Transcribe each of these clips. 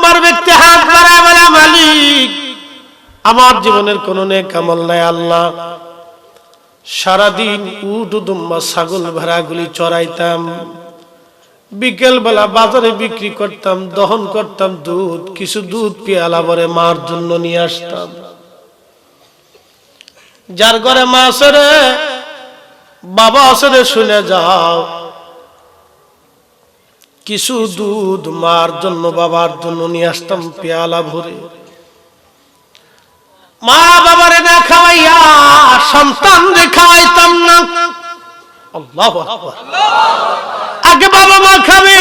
নম্বর ব্যক্তি হাত বাড়ায় বলে, মালিক, আমার জীবনের কোনো নেক আমল নাই, আল্লাহ। সারাদিন উট দুম্বা ছাগল ভেড়াগুলি চড়াইতাম। বিকেল বেলা বাজারে বিক্রি করতাম, দহন করতাম, দুধ, কিছু দুধ পেয়ালা ভরে মার জন্য নিয়ে আসতাম। যার ঘরে মা আছে রে, বাবা আছে রে, শুনে যাও। কিছু দুধ মার জন্য, বাবার জন্য নিয়ে আসতাম পেয়ালা ভরে। মা বাবারে না খাওয়াইয়া সন্তান রে খাওয়াইতাম না। আল্লাহু আগে বাবা মা খাবে,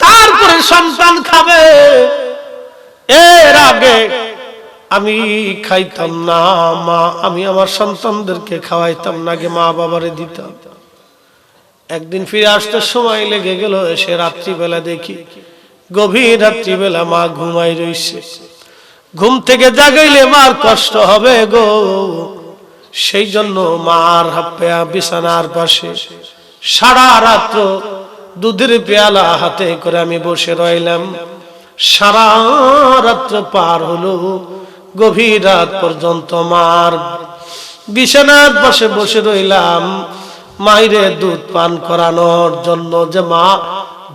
তারপরে সন্তান খাবে। এর আগে আমি খাইতাম না, মা, আমি আমার সন্তানদেরকে খাওয়াইতাম না, আগে মা বাবারে দিতাম। একদিন ফিরে আসতে সময় লেগে গেল এসে রাত্রিবেলা দেখি গভীর রাত্রিবেলা মা ঘুমাই রইছে। ঘুম থেকে জাগাইলে মার কষ্ট হবে গো। সেই জন্য মার হাপ্পা বিছানার পাশে। সারা রাত্র দুধের পেয়ালা হাতে করে আমি বসে রইলাম। সারা রাত্র পার হলো গভীর রাত পর্যন্ত মার বিছানার পাশে বসে রইলাম। মাইরে দুধ পান করানোর জন্য যে মা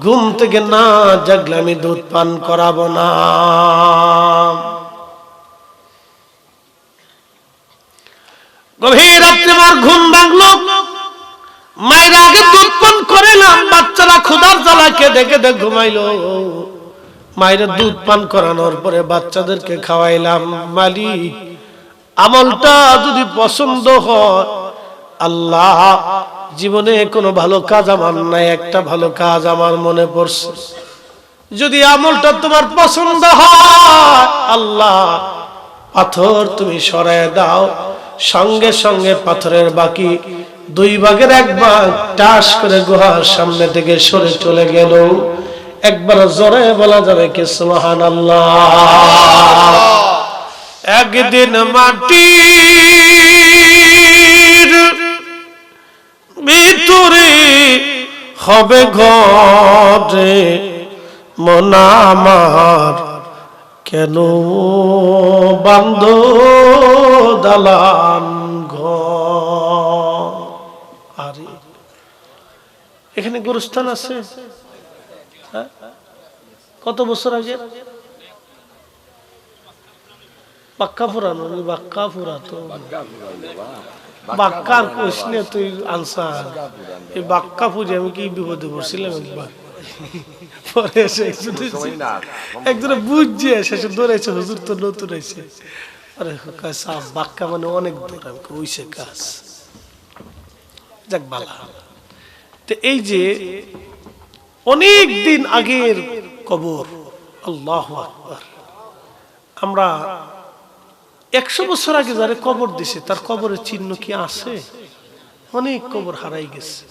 ঘুম থেকে না জাগলে আমি দুধ পান করাবো না। মায়ের আগে দুধ পান বাচ্চারা ক্ষুধার ঘুমাইলো। মায়ের দুধ পান করানোর পরে বাচ্চাদেরকে খাওয়াইলাম। মালিক, আমলটা যদি পছন্দ হয় আল্লাহ, জীবনে কোনো ভালো কাজ আমার নাই, একটা ভালো কাজ আমার মনে পড়ছে। যদি আমলটা তোমার পছন্দ হয়, আল্লাহ, পাথর তুমি সরায় দাও। সঙ্গে সঙ্গে পাথরের বাকি দুই ভাগের এক ভাগ টাস করে গুহার সামনে থেকে সরে চলে গেল। একবার জোরে বলা যাবে কি সুবহান একদিন মাটির ভিতরে হবে ঘরে মনামার কেন বান্ধ দালান এখানে গুরুস্থান আছে। হ্যাঁ? কত বছর আগে? বাক্কা পুরানো বাক্কা পুরা তো বাক্কার কোশনে তুই আনসার। এই বাক্কা পুজো আমি কি বিপদে পড়ছিলাম একবার? পরে এসে একজন বুঝছে শেষে দৌড়াইছে হুজুর তো নতুন আরে সাপ বাক্কা মানে অনেক দূর আমি ওইসে কাজ। যাক বালা। তো এই যে অনেক দিন আগের কবর আল্লাহ আকবার। আমরা একশো বছর আগে যারা কবর দিছে, তার কবরের চিহ্ন কি আছে? অনেক কবর হারাই গেছে।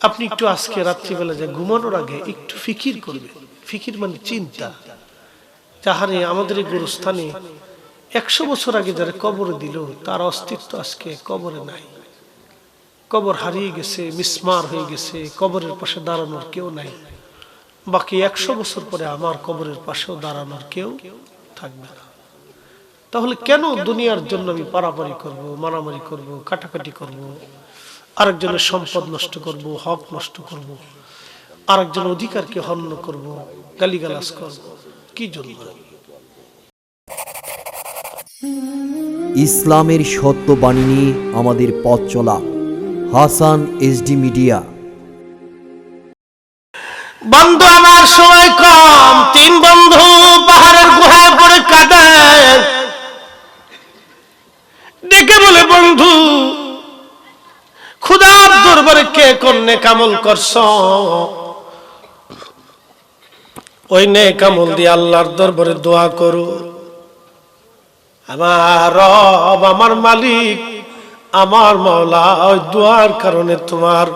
আপনি একটু আজকে রাত্রিবেলা যে ঘুমানোর আগে একটু ফিকির করবেন। ফিকির মানে চিন্তা। যাহারে আমাদের এই গুরুস্থানে একশো বছর আগে যারা কবর দিল, তার অস্তিত্ব আজকে কবরে নাই। কবর হারিয়ে গেছে, মিসমার হয়ে গেছে, কবরের পাশে দাঁড়ানোর কেউ নাই। বাকি একশো বছর পরে আমার কবরের পাশেও দাঁড়ানোর কেউ থাকবে না। তাহলে কেন দুনিয়ার জন্য আমি পারাপারি করব মারামারি করব কাটাকাটি করব? আরেকজনের সম্পদ নষ্ট করব হক নষ্ট করব। আরেকজনের অধিকারকে হন্য করব গালিগালাজ করব। কি জন্য? ইসলামের সত্য বাণী নিয়ে আমাদের পথ চলা। Hasan SD media. বন্ধু আমার সময় কম তিন বন্ধু পাহাড়ের গুহায় পড়ে কাঁদে। ডেকে বলে, বন্ধু, খুদার দরবারে কে কন্যে কামল করছ? ওই নে কামল দিয়ে আল্লাহর দরবারে দোয়া করো। আমার রব, আমার মালিক, আমার মাওলা, ওই দোয়ার কারণে তোমার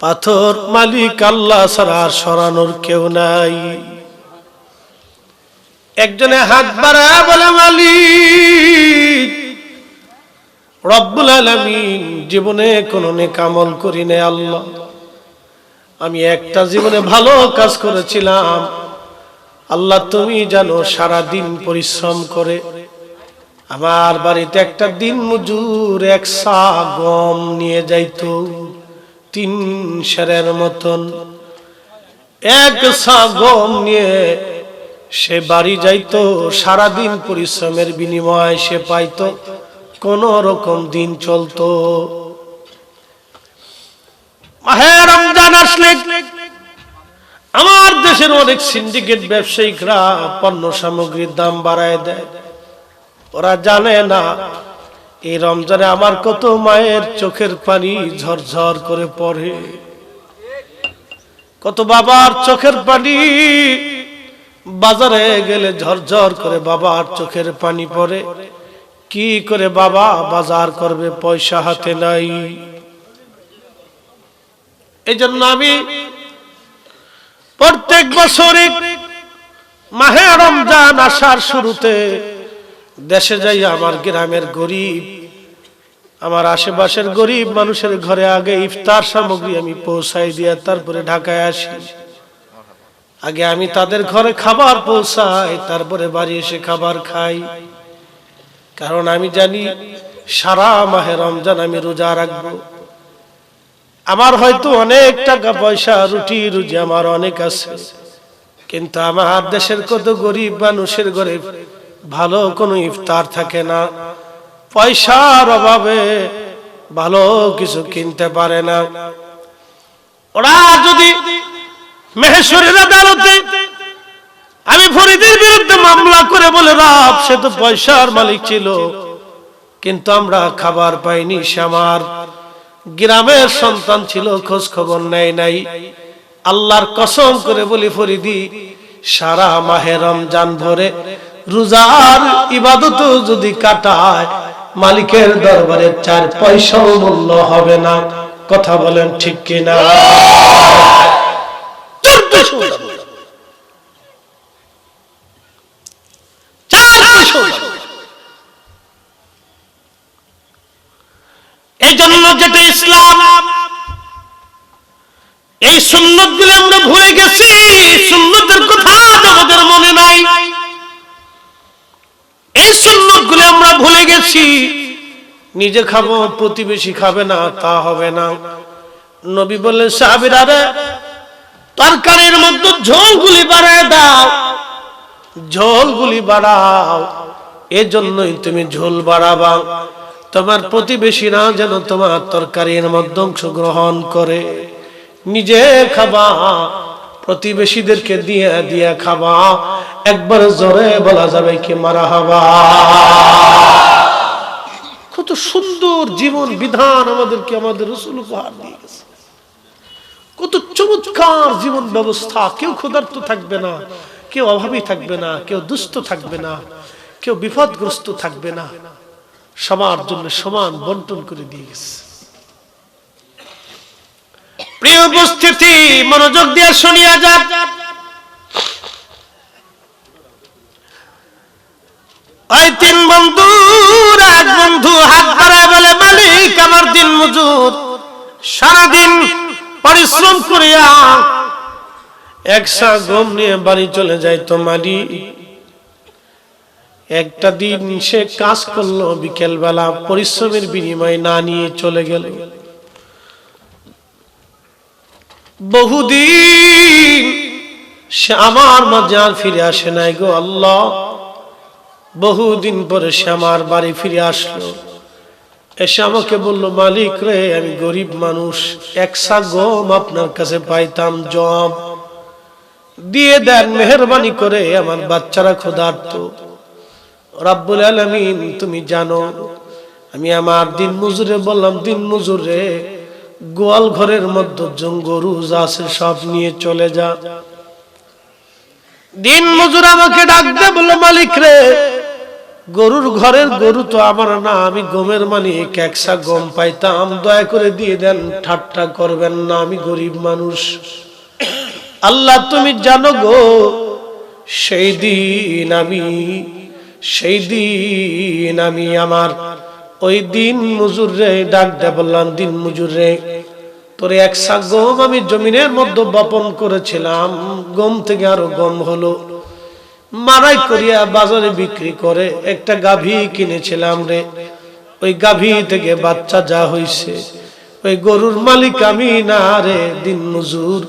পাথর মালিক আল্লাহ আর সরানোর কেউ নাই। একজনে হাত বাড়া বলে, মালিক রব্বুল আলামিন জীবনে কোনো নেকামল করি নে আল্লাহ। আমি একটা জীবনে ভালো কাজ করেছিলাম। আল্লাহ তুমি জানো সারা দিন পরিশ্রম করে। আমার বাড়িতে একটা দিন মজুর এক সা গম নিয়ে যাইতো তিন সেরের মতন। এক সা গম নিয়ে সে বাড়ি যাইতো সারাদিন পরিশ্রমের বিনিময়ে সে পাইতো। কোন রকম দিন চলতো। রমজান আসলে আমার দেশের অনেক সিন্ডিকেট ব্যবসায়িকরা পণ্য সামগ্রীর দাম বাড়ায় দেয়। ওরা জানে না, এই রমজানে আমার কত মায়ের চোখের পানি ঝরঝর করে পড়ে। কত বাবার চোখের পানি বাজারে গেলে ঝরঝর করে বাবার চোখের পানি পড়ে। কি করে বাবা বাজার করবে পয়সা হাতে নাই? এই জন্য আমি প্রত্যেক বছরই মাহে রমজান আসার শুরুতে দেশে যাই আমার গ্রামের গরিব, আমার আশেপাশের গরিব মানুষের ঘরে আগে ইফতার সামগ্রী আমি পৌঁছাই দিয়ে তারপরে ঢাকায় আসি। আগে আমি তাদের ঘরে খাবার পৌঁছাই, তারপরে বাড়ি এসে খাবার খাই। কারণ আমি জানি সারা মাহে রমজান আমি রোজা রাখব। আমার হয়তো অনেক টাকা পয়সা, রুটি, রুজি আমার অনেক আছে। কিন্তু আমার দেশের কত গরিব মানুষের ঘরে ভালো কোনো ইফতার থাকে না। পয়সার অভাবে ভালো কিছু কিনতে পারে না। ওরা যদি মেহেশ্বরের আদালতে আমি ফরিদের মামলা করে বলে রাব সে তো পয়সার মালিক ছিল। কিন্তু আমরা খাবার পাইনি সে আমার গ্রামের সন্তান ছিল খোঁজ খবর নেয় নাই। আল্লাহর কসম করে বলি ফরিদি সারা মাহে রমজান ভরে রোজার ইবাদত যদি কাটায় মালিকের দরবারে চার পয়সাও মূল্য হবে না। কথা বলেন ঠিক কিনা? জন্য যেটা ইসলাম, এই সুন্নতগুলো আমরা ভুলে গেছি, সুন্নতের কথা আমাদের মনে নাই। এই সুন্নতগুলো আমরা ভুলে গেছি, নিজে খাব, প্রতিবেশী খাবে না, তা হবে না। নবী বললেন, সাহাবিরা রে তরকারির মধ্যে ঝোলগুলি বাড়ায় দাও, ঝোলগুলি বাড়াও, এজন্যই তুমি ঝোল বাড়াবা। তোমার প্রতিবেশীরা যেন তোমার তরকারির মধ্যে অংশগ্রহণ করে। নিজে খাবা, প্রতিবেশীদেরকে দিয়ে দিয়ে খাবা। একবার জোরে বলা যাবে কি মারা হবা। কত সুন্দর জীবন বিধান আমাদেরকে আমাদের রসুল উপহার দিয়ে গেছে। কত চমৎকার জীবন ব্যবস্থা। কেউ ক্ষুধার্ত থাকবে না, কেউ অভাবী থাকবে না, কেউ দুস্থ থাকবে না, কেউ বিপদগ্রস্ত থাকবে না। সবার জন্য সমান বন্টন করে দিয়ে গেছে। প্রিয় উপস্থিতি, মনোযোগ দিয়ে শুনিয়া যাক ওই তিন বন্ধুর এক বন্ধু হাত বাড়ায় বলে, মালিক, আমার দিন মজুর। সারাদিন পরিশ্রম করিয়া একসা গম নিয়ে বাড়ি চলে যায় তো মালিক। একটা দিন সে কাজ করল বিকেল বেলা পরিশ্রমের বিনিময়ে না নিয়ে চলে গেল। বহুদিন সে আমার মাঝে আর ফিরে আসে নাই গো আল্লাহ। বহুদিন পরে সে আমার বাড়ি ফিরে আসলো। এসে আমাকে বলল, মালিক রে, আমি গরিব মানুষ একসা গম আপনার কাছে পাইতাম জব। দিয়ে দেন, মেহরবানি করে আমার বাচ্চারা ক্ষুধার্ত। রাব্বুল আলামিন, তুমি জানো, আমি আমার দিন মজুরে বললাম, দিন মজুরে গোয়াল ঘরের মধ্যে গরু আছে, সব নিয়ে চলে যা। দিন মজুর আমাকে ডাক দে বলল, মালিক রে, গরুর ঘরের গরু তো আমার না, আমি গমের মালিক, একসা গম পাইতাম, দয়া করে দিয়ে দেন, ঠাট্টা করবেন না, আমি গরিব মানুষ। আল্লাহ, তুমি জানো গো, সেই দিন আমি সেই দিন আমি আমার ওই দিন মজুর রে ডাক দে বললাম, দিন মজুর রে তোর এক শাক গম আমি জমিনের মধ্যে বপন করেছিলাম। গম থেকে আরও গম হলো। মারাই করিয়া বাজারে বিক্রি করে একটা গাভী কিনেছিলাম রে। ওই গাভী থেকে বাচ্চা যা হইছে, ওই গরুর মালিক আমি না রে। দিন মজুর,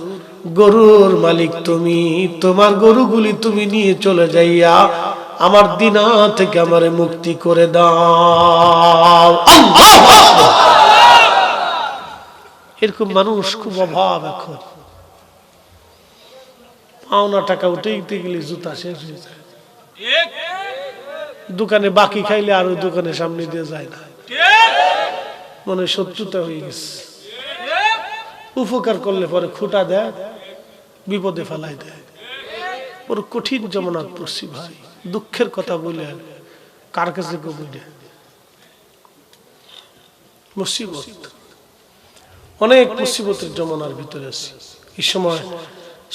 গরুর মালিক তুমি, তোমার গরুগুলি তুমি নিয়ে চলে যাইয়া আমার দিনা থেকে আমারে মুক্তি করে দাও। এরকম মানুষ খুব অভাব এখন। পাওনা টাকা উঠে গেলে জুতা শেষ হয়ে যায়। দোকানে বাকি খাইলে আরও দোকানের সামনে দিয়ে যায় না। মনে শত্রুতা হয়ে গেছে। উপকার করলে পরে খুঁটা দেয়, বিপদে ফেলাই দেয়। ওর কঠিন জমানাত পড়ছি ভাই। দুঃখের কথা বলে কার কাছে অনেক মুসিবতের জমানার ভিতরে আছি। এই সময়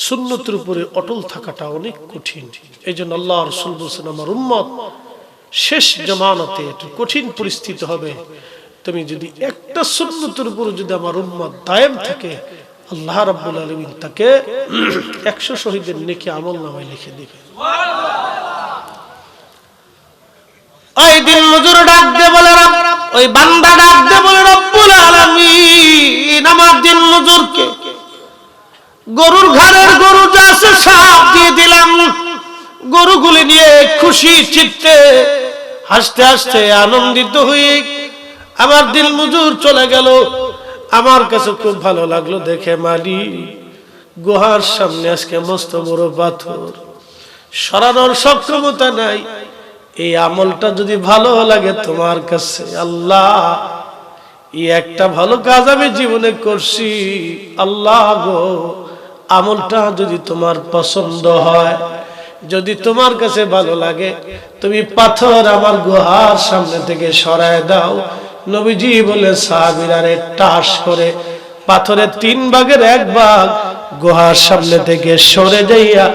সুন্নতের উপরে অটল থাকাটা অনেক কঠিন। এই জন্য আল্লাহ রসুল বলছেন, আমার উম্মত, শেষ জমানাতে একটু কঠিন পরিস্থিতি হবে। তুমি যদি একটা সুন্নতের উপরে যদি আমার উম্মত দায়েম থাকে, আল্লাহ রাব্বুল আলমিন তাকে একশো শহীদের নেকি আমল নামায় লিখে দিবে ওই দিন মজুর ডাক দে বলে ওই বান্দা ডাক দে বলে রব্বুল আলামিন। আমার দিন গরুর ঘরের গরু দিয়ে দিলাম। গরুগুলি নিয়ে খুশি চিত্তে হাসতে হাসতে আনন্দিত হয়ে আমার দিল মজুর চলে গেল। আমার কাছে খুব ভালো লাগল দেখে মালি গুহার সামনে আজকে মস্ত বড় পাথর। সরানোর সক্ষমতা নাই। এই আমলটা যদি ভালো লাগে তোমার কাছে, আল্লাহ, এই একটা ভালো কাজ আমি জীবনে করছি। আল্লাহ গো, আমলটা যদি তোমার পছন্দ হয়, যদি তোমার কাছে ভালো লাগে, তুমি পাথর আমার গুহার সামনে থেকে সরায় দাও। নবীজি বলে, সাহাবিরারে টাস করে পাথরের তিন ভাগের এক ভাগ গুহার সামনে থেকে সরে যাইয়া,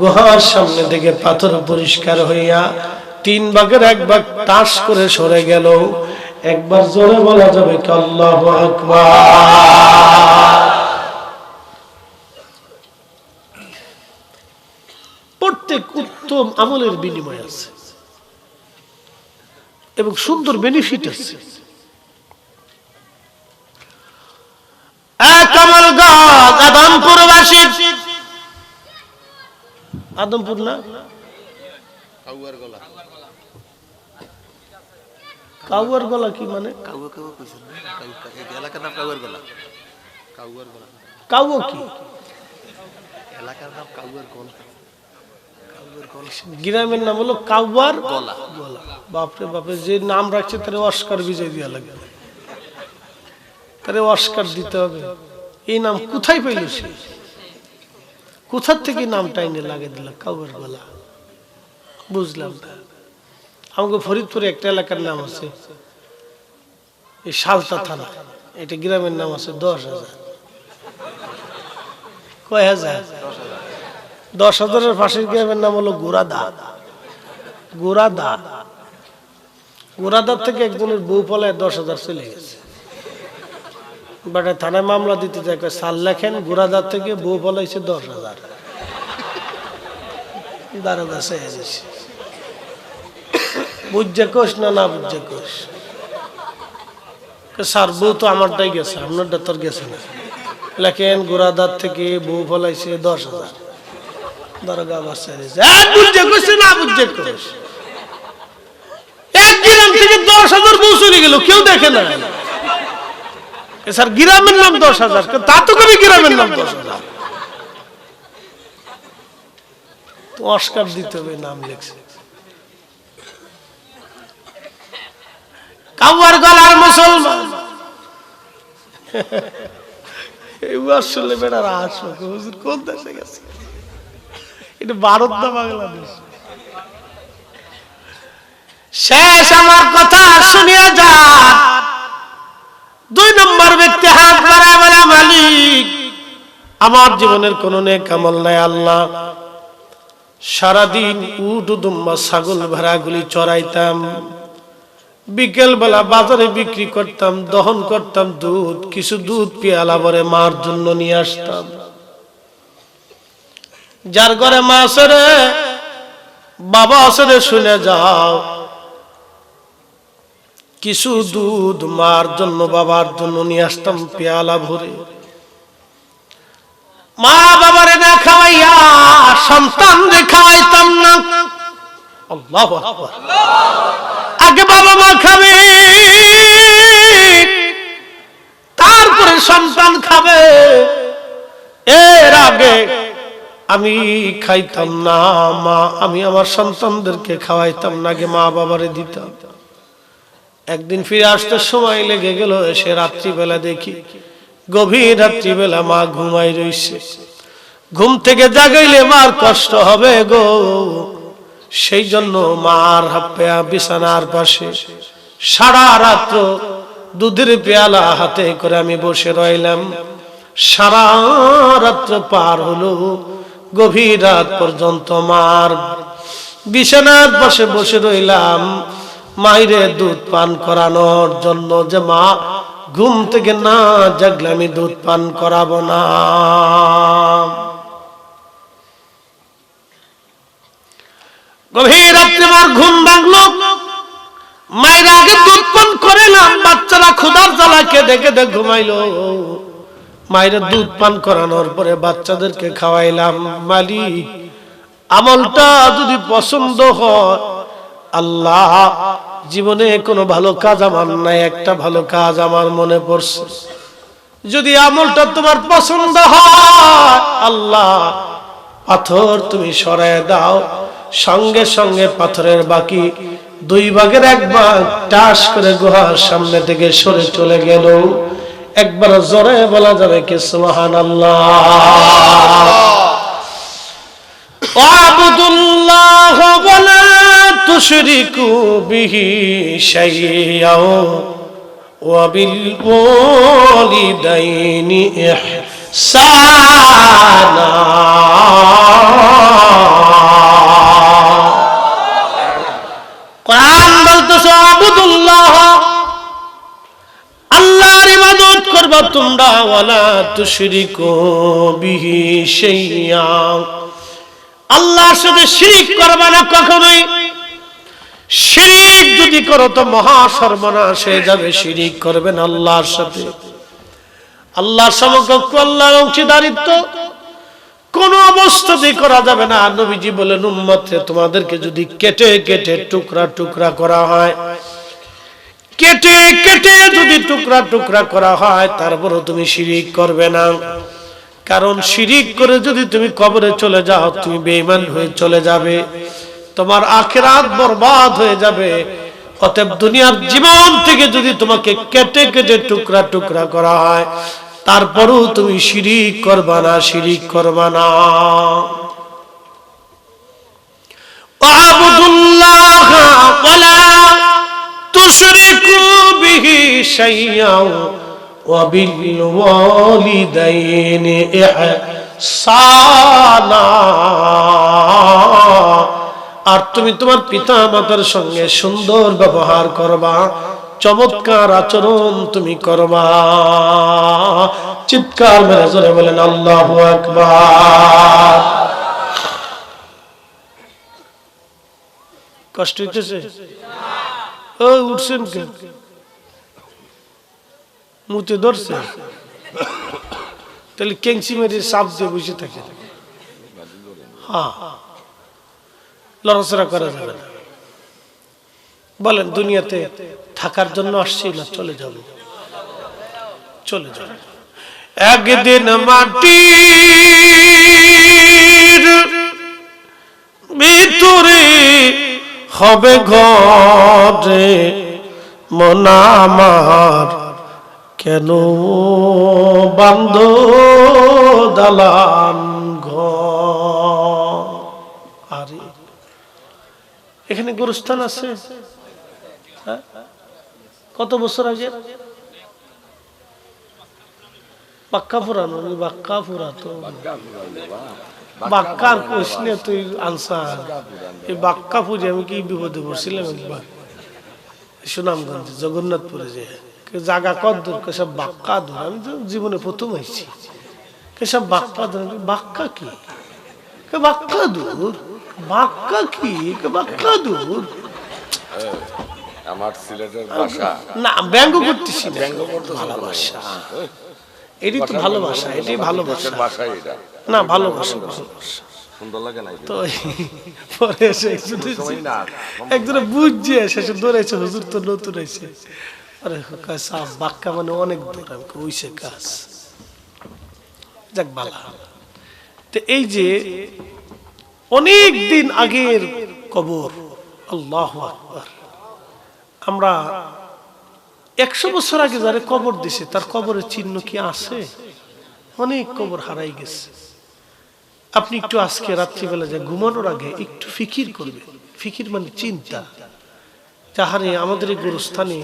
গুহার সামনে থেকে পাথর পরিষ্কার হইয়া তিন ভাগের এক ভাগ টাস করে সরে গেল। একবার জোরে বলা যাবে আল্লাহু প্রত্যেক উত্তম আমলের বিনিময় আছে। এবং সুন্দর বেনিফিট আছে। আদমপুর না? কাউয়ার গলা। কাউয়ার গলা কি মানে? কাউয়া কাউয়া কইছেন না? কাউ কা- এই এলাকার নাম কাউয়ার গলা। কাউয়ার গলা। কাউয়া কি? এলাকার নাম কাউয়ার গলা। গ্রামের নাম হলো কাউয়ার গলা। গলা। বাপরে বাপরে যে নাম রাখছে তার অস্কার বিজয় দেওয়া লাগবে। তারে অস্কার দিতে হবে। এই নাম কোথায় পাইল সে? কোথার থেকে নামটা এনে লাগে দিল কাউয়ার গলা? বুঝলাম আমাকে ফরিদপুরে একটা এলাকার নাম আছে। এই সালতা থানা। এটা গ্রামের নাম আছে দশ হাজার। কয় হাজার? দশ হাজারের পাশের গ্রামের নাম হলো গোরাদা। গোরাদা। গোরাদার থেকে একজনের বউ পলায় দশ হাজার চলে গেছে। বাটা থানায় মামলা দিতে যায় সাল লেখেন গোরাদার থেকে বউ পলাইছে দশ হাজার। দারোগা দিছে বুঝছে কোষ না না বুঝছে কোষ স্যার, বউ তো আমারটাই গেছে, আপনারটা তোর গেছে না। লেখেন গোরাদার থেকে বউ ফলাইছে দশ হাজার। দারোগা আবার চেয়ে দিছে কোষ না বুঝছে কোষ এক গ্রাম থেকে দশ হাজার বউ চলে গেল, কেউ দেখে না। স্যার, গ্রামের নাম দশ হাজার তা তো কবি গ্রামের নাম দশ হাজার। অস্কার দিতে হবে নাম লিখছে। গলার মুসলমান। শেষ আমার কথা শুনিয়া যা। দুই নম্বর ব্যক্তি হাত বাড়ায় মালিক, আমার জীবনের কোন নেক আমল নাই, আল্লাহ। সারাদিন উট, দুম্বা, ছাগল ভেড়াগুলি চড়াইতাম। বিকেল বেলা বাজারে বিক্রি করতাম, দহন করতাম, দুধ, কিছু দুধ পেয়ালা ভরে মার জন্য নিয়ে আসতাম। যার ঘরে মা আছে রে, বাবা আছে রে, শুনে যাও। কিছু দুধ মার জন্য, বাবার জন্য নিয়ে আসতাম পেয়ালা ভরে। মা বাবারে না খাওয়াইয়া সন্তান রে খাওয়াইতাম না। আগে বাবা মা খাবে, তারপরে সন্তান খাবে। এর আগে আমি খাইতাম না, মা, আমি আমার সন্তানদেরকে খাওয়াইতাম না, আগে মা বাবারে দিতাম। একদিন ফিরে আসতে সময় লেগে গেল এসে রাত্রিবেলা দেখি গভীর রাত্রিবেলা মা ঘুমাই রইছে। ঘুম থেকে জাগাইলে মার কষ্ট হবে গো। সেই জন্য মার হাপ্পা বিছানার পাশে সারা রাত্র দুধের পেয়ালা হাতে করে আমি বসে রইলাম। সারা রাত্র পার হলো গভীর রাত পর্যন্ত মার বিছানার পাশে বসে রইলাম। মাইরে দুধ পান করানোর জন্য যে মা ঘুম থেকে না জাগলে আমি দুধ পান করাবো না। গভীর রাত্রে আমার ঘুম ভাঙলো। মায়ের আগে দুধ পান করেলাম বাচ্চারা ক্ষুধার জ্বালা কেঁদে কেঁদে ঘুমাইলো। মায়ের দুধ পান করানোর পরে বাচ্চাদেরকে খাওয়াইলাম। মালিক, আমলটা যদি পছন্দ হয়, আল্লাহ জীবনে কোনো ভালো কাজ আমার নাই একটা ভালো কাজ আমার মনে পড়ছে। যদি আমলটা তোমার পছন্দ হয় আল্লাহ পাথর তুমি সরায় দাও। সঙ্গে সঙ্গে পাথরের বাকি দুই ভাগের এক ভাগ টাস করে গুহার সামনে থেকে সরে চলে গেল। একবার জোরে বলা যাবে কে সুবহানাল্লাহ। আল্লাহ। تشركوا به شيئا وبالوالدين إحسانا কোরআন বলতেছে আবুদুল্লাহ আল্লাহর ইবাদত করবা তোমরা ওয়ালা তুশরিকু বিহি শাইয়া আল্লাহর সাথে শিরিক করবা না কখনোই শিরিক যদি করো তো মহা সর্বনাশ হয়ে যাবে, শিরিক করবেন আল্লাহর সাথে। আল্লাহর সমকক্ষ, আল্লাহর অংশীদারিত্ব। কোন অবস্থাতেই করা যাবে না। নবীজি বলেন, উম্মতে, তোমাদেরকে যদি কেটে কেটে টুকরা টুকরা করা হয়, কেটে কেটে যদি টুকরা টুকরা করা হয়, তারপরও তুমি শিরিক করবে না। কারণ শিরিক করে যদি তুমি কবরে চলে যাও, তুমি বেঈমান হয়ে চলে যাবে। তোমার আখেরাত বরবাদ হয়ে যাবে অতএব দুনিয়ার জীবন থেকে যদি তোমাকে কেটে কেটে টুকরা টুকরা করা হয় তারপরও তুমি শিরিক করবা না শিরিক করবা না واعبدوا الله ولا تشركوا به شيئا وبالوالدين إحسانا আর তুমি তোমার পিতা মাতার সঙ্গে সুন্দর ব্যবহার করবা, চমৎকার আচরণ তুমি করবা। চিৎকার মেরে জোরে বলেন, আল্লাহ আকবার। কষ্ট হইতেছে? ও, উঠছেন কে মুতে ধরছে? তাহলে কেংসি মেরে সাপ দিয়ে বসে থাকে। হ্যাঁ। লড়াচড়া করা যাবে না। বলেন, দুনিয়াতে থাকার জন্য আসছি না, চলে যাব। চলে যাব। একদিন মাটির ভিতরে হবে ঘরে মনামার কেন বান্ধ দালান? এখানে গোরস্থান আছে। হ্যাঁ? কত বছর আগে? বাক্কা পুরানো বাক্কা পুরা তো বাক্কার কোশনে তুই আনসার। এই বাক্কা পুজো আমি কি বিপদে পড়ছিলাম একবার? সুনামগঞ্জ, জগন্নাথপুরে যে। জাগা কত দূর কেসব বাক্কা দূর। আমি তো জীবনে প্রথম হয়েছি। কেসব বাক্কা দূর। বাক্কা কে বাক্কা দূর? বাক্কা কি বাক্কা দূর আমার সিলেটের ভাষা। না ব্যঙ্গ করতেছি ব্যঙ্গ করতেছো ভালোবাসা। এটাই তো ভালোবাসা এটাই ভালোবাসা। ভাষাই এটা। না ভালোবাসা ভালোবাসা। সুন্দর লাগে না তো পরে এসে একজন একজনে বুঝছে শেষে দৌড়াইছে হুজুর তো নতুন হয়েছে আরে বাক্কা মানে অনেক দূর আমি ওইসে কাজ। যাক বালা। তো এই যে অনেক দিন আগের কবর। আল্লাহ আমরা একশো বছর আগে যারা কবর দিছে, তার কবরের চিহ্ন কি আছে? অনেক কবর হারাই গেছে। আপনি একটু আজকে রাত্রিবেলা যে ঘুমানোর আগে একটু ফিকির করবেন। ফিকির মানে চিন্তা। যাহারে আমাদের এই গুরুস্থানে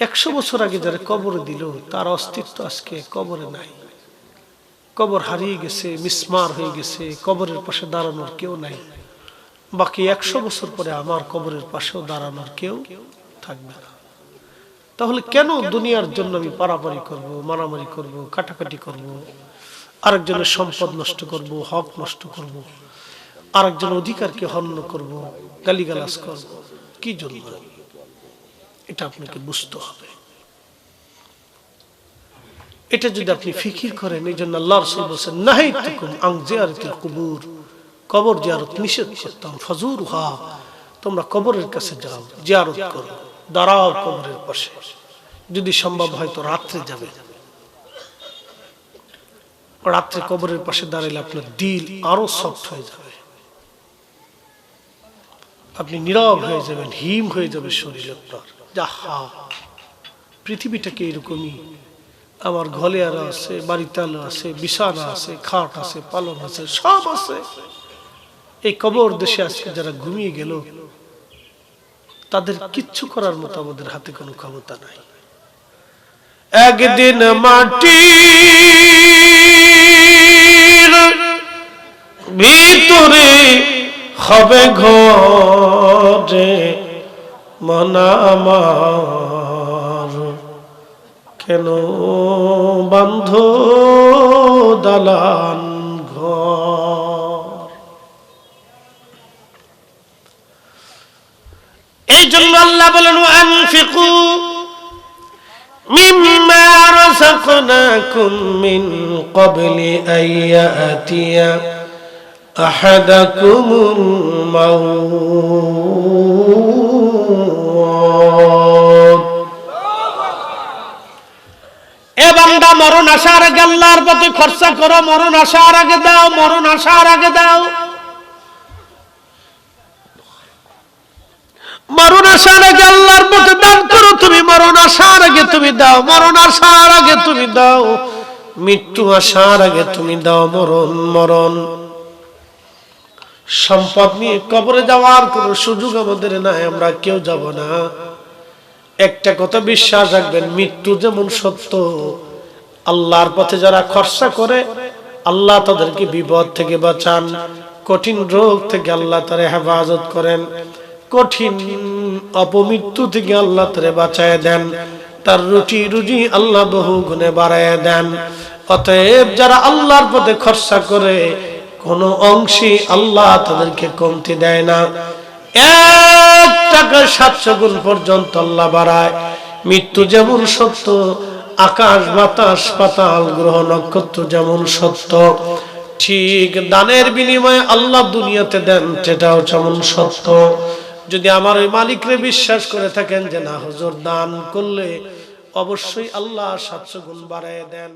একশো বছর আগে যারা কবর দিল, তার অস্তিত্ব আজকে কবরে নাই। কবর হারিয়ে গেছে, মিসমার হয়ে গেছে, কবরের পাশে দাঁড়ানোর কেউ নাই। বাকি একশো বছর পরে আমার কবরের পাশেও দাঁড়ানোর কেউ থাকবে না। তাহলে কেন দুনিয়ার জন্য আমি পারাপারি করব, মারামারি করব, কাটাকাটি করব? আরেকজনের সম্পদ নষ্ট করব, হক নষ্ট করব? আরেকজনের অধিকারকে হন্য করব, গালিগালাজ করব? কি জন্য? এটা আপনাকে বুঝতে হবে। এটা যদি আপনি ফিকির করেন, এই জন্য আল্লাহ রসুল বলছেন নাহি তুকুম আং জিয়ারতিল কুবুর। কবর জিয়ারত নিষেধ করতাম ফজুর হা তোমরা কবরের কাছে যাও, জিয়ারত করো, দাঁড়াও কবরের পাশে। যদি সম্ভব হয় তো রাত্রে যাবে। রাত্রে কবরের পাশে দাঁড়াইলে আপনার দিল আরও সফট হয়ে যাবে। আপনি নীরব হয়ে যাবেন, হিম হয়ে যাবে শরীর আপনার। যাহা, পৃথিবীটাকে এরকমই আমার ঘলে আরও আছে বাড়িতে আলো আছে, বিছানা আছে, খাট আছে, পালন আছে, সব আছে। এই কবর দেশে আজকে যারা ঘুমিয়ে গেল, তাদের কিচ্ছু করার মতো আমাদের হাতে কোনো ক্ষমতা নাই। একদিন মাটি ভিতরে হবে ঘরে মনা আমার। কেন বান্ধ দালান এই জন্য আল্লাহ বলেন আনফিকু মিম্মা রাযাকনাকুম মিন ক্বাবলি আইয়াতিয়া আহাদাকুমুল মাউত। বান্দা, মরণ আসার আগে আল্লাহর প্রতি খরচা করো, মরণ আসার আগে দাও, মরণ আসার আগে দাও। মরণ আসার আগে আল্লাহর পথে দান করো, তুমি মরণ আসার আগে তুমি দাও, মরণ আসার আগে তুমি দাও, মৃত্যু আসার আগে তুমি দাও, মরণ মরণ। সম্পদ নিয়ে কবরে যাওয়ার কোনো সুযোগ আমাদের নাই, আমরা কেউ যাব না। একটা কথা বিশ্বাস রাখবেন, মৃত্যু যেমন সত্য আল্লাহর পথে যারা খরচা করে, আল্লাহ তাদেরকে বিপদ থেকে বাঁচান, কঠিন রোগ থেকে আল্লাহ তারা হেফাজত করেন, কঠিন অপমৃত্যু থেকে আল্লাহ তারে বাঁচায় দেন, তার রুটি রুজি আল্লাহ বহু গুণে বাড়ায় দেন। অতএব যারা আল্লাহর পথে খরচা করে, কোন অংশে আল্লাহ তাদেরকে কমতি দেয় না। এক টাকার সাতশো গুণ পর্যন্ত আল্লাহ বাড়ায়। মৃত্যু যেমন সত্য আকাশ, বাতাস, পাতাল, গ্রহ, নক্ষত্র যেমন সত্য, ঠিক দানের বিনিময়ে আল্লাহ দুনিয়াতে দেন সেটাও যেমন সত্য। যদি আমার ওই মালিকরে বিশ্বাস করে থাকেন যে, না, হুজুর, দান করলে অবশ্যই আল্লাহ সাতশো গুণ বাড়ায় দেন।